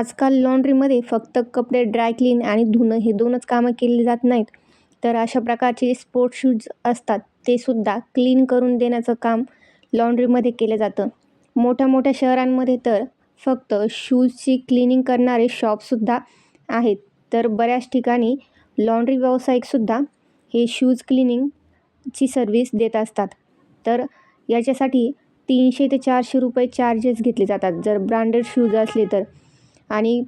आजकाल लॉन्ड्रीमध्ये फक्त कपडे ड्राय क्लीन आणि धुणं हे दोनच कामं केली जात नाहीत. तर अशा प्रकारचे स्पोर्ट शूज असतात ते सुद्धा क्लीन करून देण्याचं काम लॉन्ड्रीमध्ये केलं जातं. मोठ्या मोठ्या शहरांमध्ये तर फक्त शूजची क्लिनिंग करणारे शॉपसुद्धा आहेत. तर बऱ्याच ठिकाणी लॉन्ड्री व्यावसायिकसुद्धा हे शूज क्लिनिंगची सर्विस देत असतात. तर याच्यासाठी तीनशे ते चारशे रुपये चार्जेस घेतले जातात. जर ब्रँडेड शूज असले तर आणि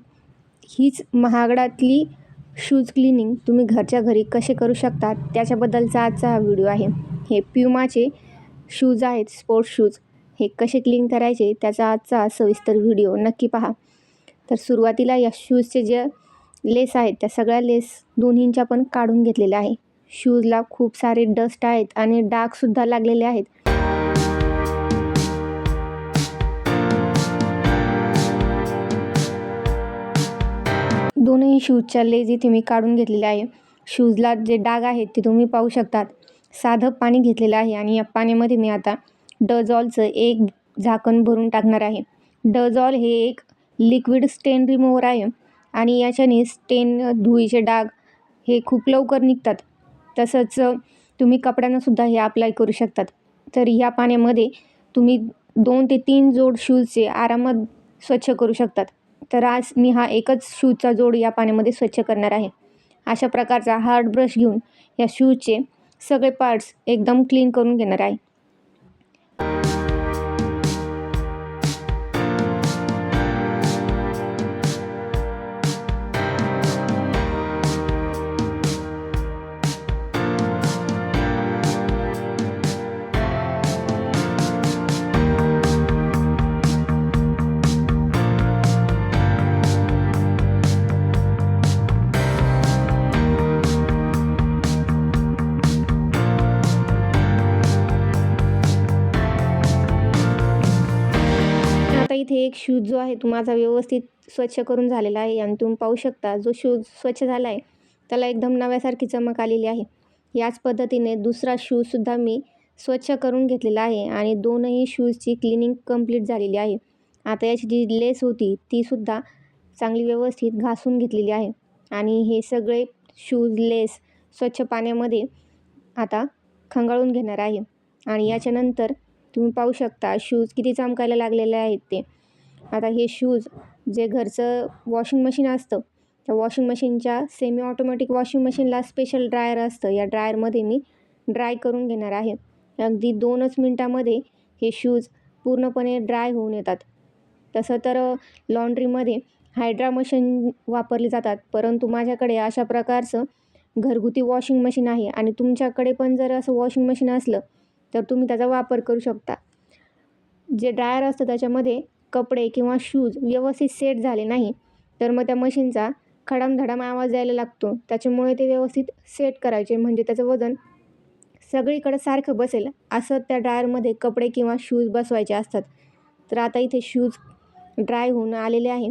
हीच महागडातली शूज क्लिनिंग तुम्ही घरच्या घरी कसे करू शकता त्याच्याबद्दलचा आजचा हा व्हिडिओ आहे. हे प्युमाचे शूज आहेत स्पोर्ट्स शूज हे कसे क्लीन करायचे त्याचा आजचा सविस्तर व्हिडिओ नक्की पहा. तर सुरुवातीला या शूजचे जे लेस आहेत त्या सगळ्या लेस दोन्हींच्या पण काढून घेतलेल्या आहे. शूजला खूप सारे डस्ट आहेत आणि डागसुद्धा लागलेले आहेत. दोनही शूजच्या लेज इथे मी काढून घेतलेले आहे. शूजला जे डाग आहेत ते तुम्ही पाहू शकतात. साधं पाणी घेतलेलं आहे आणि या पाण्यामध्ये मी आता डझॉलचं एक झाकण भरून टाकणार आहे. डझॉल हे एक लिक्विड स्टेन रिमूव्हर आहे आणि याच्याने स्टेन धुळीचे डाग हे खूप लवकर निघतात. तसंच तुम्ही कपड्यांनासुद्धा हे अप्लाय करू शकतात. तर ह्या पाण्यामध्ये तुम्ही दोन ते तीन जोड शूजचे आरामात स्वच्छ करू शकतात. तर आज मी हा एकच शूजचा जोड या पाण्यामध्ये स्वच्छ करणार आहे. अशा प्रकारचा हार्ड ब्रश घेऊन या शूजचे सगळे पार्ट्स एकदम क्लीन करून घेणार आहे. इथे एक शूज जो आहे तो माझा व्यवस्थित स्वच्छ करून झालेला आहे आणि तुम्ही पाहू शकता जो शूज स्वच्छ झाला आहे त्याला एकदम नव्यासारखी चमक आलेली आहे. याच पद्धतीने दुसरा शूजसुद्धा मी स्वच्छ करून घेतलेला आहे आणि दोनही शूजची क्लिनिंग कंप्लीट झालेली आहे. आता याची जी लेस होती तीसुद्धा चांगली व्यवस्थित घासून घेतलेली आहे. आणि हे सगळे शूज लेस स्वच्छ पाण्यामध्ये आता खंगाळून घेणार आहे. आणि याच्यानंतर तुम्ही पाहू शकता शूज किती चमकायला लागलेले आहेत ते. आता हे शूज जे घरचं वॉशिंग मशीन असतं त्या वॉशिंग मशीनच्या सेमी ऑटोमॅटिक वॉशिंग मशीनला स्पेशल ड्रायर असतं. या ड्रायरमध्ये मी ड्राय करून घेणार आहे. अगदी दोनच मिनटामध्ये हे शूज पूर्णपणे ड्राय होऊन येतात. तसं तर लॉन्ड्रीमध्ये हायड्रा मशीन वापरली जातात परंतु माझ्याकडे अशा प्रकारचं घरगुती वॉशिंग मशीन आहे. आणि तुमच्याकडे पण जर असं वॉशिंग मशीन असलं तर तुम्ही त्याचा वापर करू शकता. जे ड्रायर असतं त्याच्यामध्ये कपडे किंवा शूज व्यवस्थित सेट झाले नाही तर मग त्या मशीनचा खडामधडाम आवाज यायला लागतो. त्याच्यामुळे ते व्यवस्थित सेट करायचे. म्हणजे त्याचं वजन सगळीकडे सारखं बसेल असं त्या ड्रायरमध्ये कपडे किंवा शूज बसवायचे असतात. तर आता इथे शूज ड्राय होऊन आलेले आहे.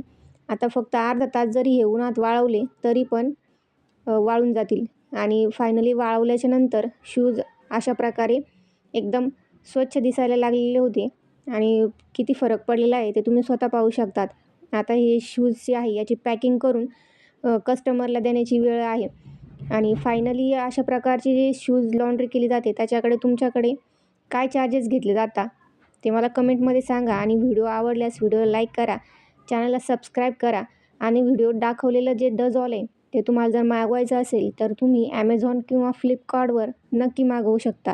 आता फक्त अर्धा तास जरी हे उन्हात वाळवले तरी पण वाळून जातील. आणि फायनली वाळवल्याच्या नंतर शूज अशा प्रकारे एकदम स्वच्छ दिसायला लागलेले होते. आणि किती फरक पडलेला आहे ते तुम्ही स्वतः पाहू शकतात. आता हे शूज जे आहे याची पॅकिंग करून कस्टमरला देण्याची वेळ आहे. आणि फायनली अशा प्रकारची जे शूज लॉन्ड्री केली जाते त्याच्याकडे तुमच्याकडे काय चार्जेस घेतले जातात ते मला कमेंटमध्ये सांगा. आणि व्हिडिओ आवडल्यास व्हिडिओ लाईक करा. चॅनलला सबस्क्राईब करा. आणि व्हिडिओ दाखवलेलं जे डजॉल आहे ते तुम्हाला जर मागवायचं असेल तर तुम्ही ॲमेझॉन किंवा फ्लिपकार्टवर नक्की मागवू शकता.